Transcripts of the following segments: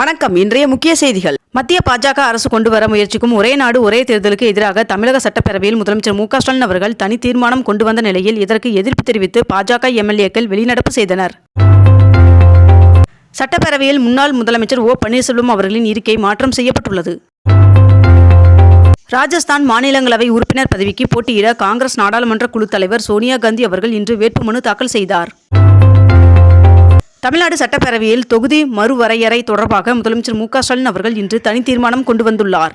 வணக்கம். இன்றைய முக்கிய செய்திகள். மத்திய பாஜக அரசு கொண்டு வர முயற்சிக்கும் ஒரே நாடு ஒரே தேர்தலுக்கு எதிராக தமிழக சட்டப்பேரவையில் முதலமைச்சர் மு ஸ்டாலின் அவர்கள் தனி தீர்மானம் கொண்டு வந்த நிலையில் இதற்கு எதிர்ப்பு தெரிவித்து பாஜக எம்எல்ஏக்கள் வெளிநடப்பு செய்தனர். சட்டப்பேரவையில் முன்னாள் முதலமைச்சர் ஓ பன்னீர்செல்வம் அவர்களின் இருக்கை மாற்றம் செய்யப்பட்டுள்ளது. ராஜஸ்தான் மாநிலங்களவை உறுப்பினர் பதவிக்கு போட்டியிட காங்கிரஸ் நாடாளுமன்ற குழு தலைவர் சோனியா காந்தி அவர்கள் இன்று வேட்புமனு தாக்கல் செய்தார். தமிழ்நாடு சட்டப்பேரவையில் தொகுதி மறுவரையறை தொடர்பாக முதலமைச்சர் மு ஸ்டாலின் அவர்கள் இன்று தனி தீர்மானம் கொண்டு வந்துள்ளார்.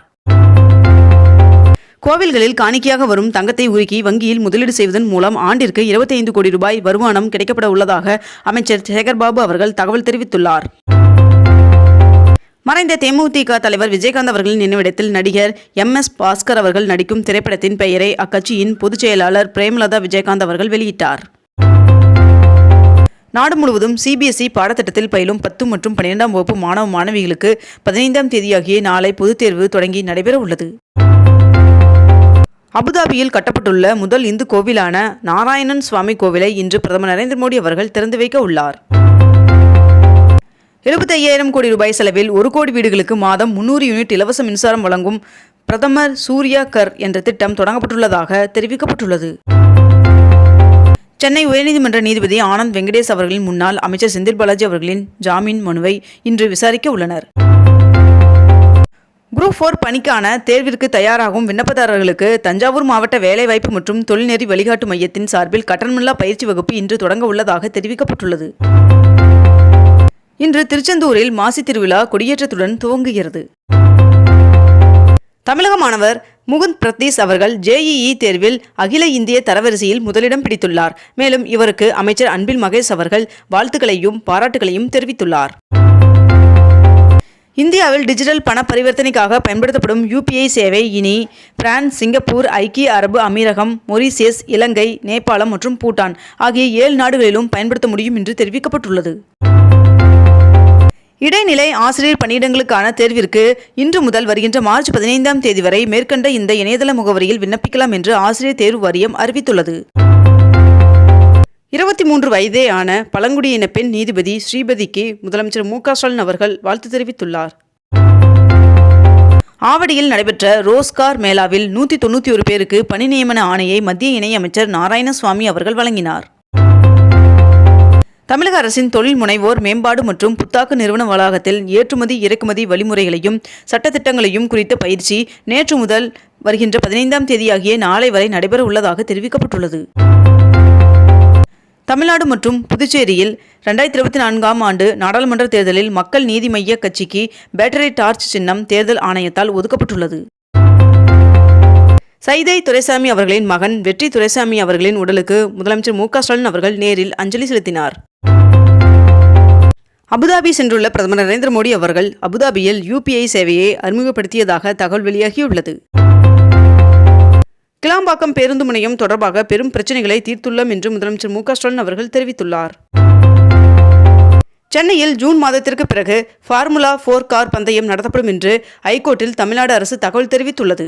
கோவில்களில் காணிக்கையாக வரும் தங்கத்தை உருக்கி வங்கியில் முதலீடு செய்வதன் மூலம் ஆண்டிற்கு 25 கோடி ரூபாய் வருமானம் கிடைக்கப்பட உள்ளதாக அமைச்சர் சேகர்பாபு அவர்கள் தகவல் தெரிவித்துள்ளார். மறைந்த தேமுதிக தலைவர் விஜயகாந்த் அவர்களின் நினைவிடத்தில் நடிகர் எம். எஸ். பாஸ்கர் அவர்கள் நடிக்கும் திரைப்படத்தின் பெயரை அக்கட்சியின் பொதுச் செயலாளர் பிரேமலதா விஜயகாந்த் அவர்கள் வெளியிட்டார். நாடு முழுவதும் சிபிஎஸ்இ பாடத்திட்டத்தில் பயிலும் பத்து மற்றும் பன்னிரெண்டாம் வகுப்பு மாணவ மாணவிகளுக்கு பதினைந்தாம் தேதியாகிய நாளை பொதுத் தேர்வு தொடங்கி நடைபெற உள்ளது. அபுதாபியில் கட்டப்பட்டுள்ள முதல் இந்து கோவிலான நாராயணன் சுவாமி கோவிலை இன்று பிரதமர் நரேந்திர மோடி அவர்கள் திறந்து வைக்க உள்ளார். எழுபத்தையாயிரம் கோடி ரூபாய் செலவில் ஒரு கோடி வீடுகளுக்கு மாதம் முன்னூறு யூனிட் இலவச மின்சாரம் வழங்கும் பிரதமர் சூர்யா கர் என்ற திட்டம் தொடங்கப்பட்டுள்ளதாக தெரிவிக்கப்பட்டுள்ளது. சென்னை உயர்நீதிமன்ற நீதிபதி ஆனந்த் வெங்கடேஷ் அவர்களின் முன்னாள் அமைச்சர் செந்தில் பாலாஜி அவர்களின் ஜாமீன் மனுவை இன்று விசாரிக்க உள்ளனர். குரூப் ஃபோர் பணிக்கான தேர்விற்கு தயாராகும் விண்ணப்பதாரர்களுக்கு தஞ்சாவூர் மாவட்ட வேலைவாய்ப்பு மற்றும் தொழில்நெறி வழிகாட்டு மையத்தின் சார்பில் கட்டணமில்லா பயிற்சி வகுப்பு இன்று தொடங்க உள்ளதாக தெரிவிக்கப்பட்டுள்ளது. இன்று திருச்செந்தூரில் மாசி திருவிழா கொடியேற்றத்துடன் துவங்குகிறது. தமிழக மாணவர் முகுந்த் பிரதீஷ் அவர்கள் ஜேஇஇ தேர்வில் அகில இந்திய தரவரிசையில் முதலிடம் பிடித்துள்ளார். மேலும் இவருக்கு அமைச்சர் அன்பில் மகேஷ் அவர்கள் வாழ்த்துக்களையும் பாராட்டுகளையும் தெரிவித்துள்ளார். இந்தியாவில் டிஜிட்டல் பண பரிவர்த்தனைக்காக பயன்படுத்தப்படும் யூபிஐ சேவை இனி பிரான்ஸ் சிங்கப்பூர் ஐக்கிய அரபு அமீரகம் மொரீசியஸ் இலங்கை நேபாளம் மற்றும் பூட்டான் ஆகிய ஏழு நாடுகளிலும் பயன்படுத்த முடியும் என்று தெரிவிக்கப்பட்டுள்ளது. இடைநிலை ஆசிரியர் பணியிடங்களுக்கான தேர்விற்கு இன்று முதல் வருகின்ற மார்ச் பதினைந்தாம் தேதி வரை மேற்கண்ட இந்த இணையதள முகவரியில் விண்ணப்பிக்கலாம் என்று ஆசிரியர் தேர்வு வாரியம் அறிவித்துள்ளது. இருபத்தி மூன்று வயதே ஆன பழங்குடியின பெண் நீதிபதி ஸ்ரீபதிக்கு முதலமைச்சர் மு க ஸ்டாலின் அவர்கள் வாழ்த்து தெரிவித்துள்ளார். ஆவடியில் நடைபெற்ற ரோஸ்கார் மேளாவில் நூற்றி தொண்ணூற்றி ஒரு பேருக்கு பணி நியமன ஆணையை மத்திய இணையமைச்சர் நாராயணசுவாமி அவர்கள் வழங்கினார். தமிழக அரசின் தொழில் முனைவோர் மேம்பாடு மற்றும் புத்தாக்க நிறுவன வளாகத்தில் ஏற்றுமதி இறக்குமதி வழிமுறைகளையும் சட்டத்திட்டங்களையும் குறித்த பயிற்சி நேற்று முதல் வருகின்ற பதினைந்தாம் தேதியாகிய நாளை வரை நடைபெற உள்ளதாக தெரிவிக்கப்பட்டுள்ளது. தமிழ்நாடு மற்றும் புதுச்சேரியில் ரெண்டாயிரத்தி இருபத்தி நான்காம் ஆண்டு நாடாளுமன்ற தேர்தலில் மக்கள் நீதி மைய கட்சிக்கு பேட்டரி டார்ச் சின்னம் தேர்தல் ஆணையத்தால் ஒதுக்கப்பட்டுள்ளது. சைதை துரைசாமி அவர்களின் மகன் வெற்றி துரைசாமி அவர்களின் உடலுக்கு முதலமைச்சர் மு க ஸ்டாலின் அவர்கள் நேரில் அஞ்சலி செலுத்தினார். அபுதாபி சென்றுள்ள பிரதமர் நரேந்திர மோடி அவர்கள் அபுதாபியில் யூபிஐ சேவையை அறிமுகப்படுத்தியதாக தகவல் வெளியாகியுள்ளது. கிளாம்பாக்கம் பேருந்து முனையம் தொடர்பாக பெரும் பிரச்சினைகளை தீர்த்துள்ளோம் என்று முதலமைச்சர் மு ஸ்டாலின் அவர்கள் தெரிவித்துள்ளார். சென்னையில் ஜூன் மாதத்திற்கு பிறகு ஃபார்முலா ஃபோர் கார் பந்தயம் நடத்தப்படும் என்று ஐகோர்ட்டில் தமிழ்நாடு அரசு தகவல் தெரிவித்துள்ளது.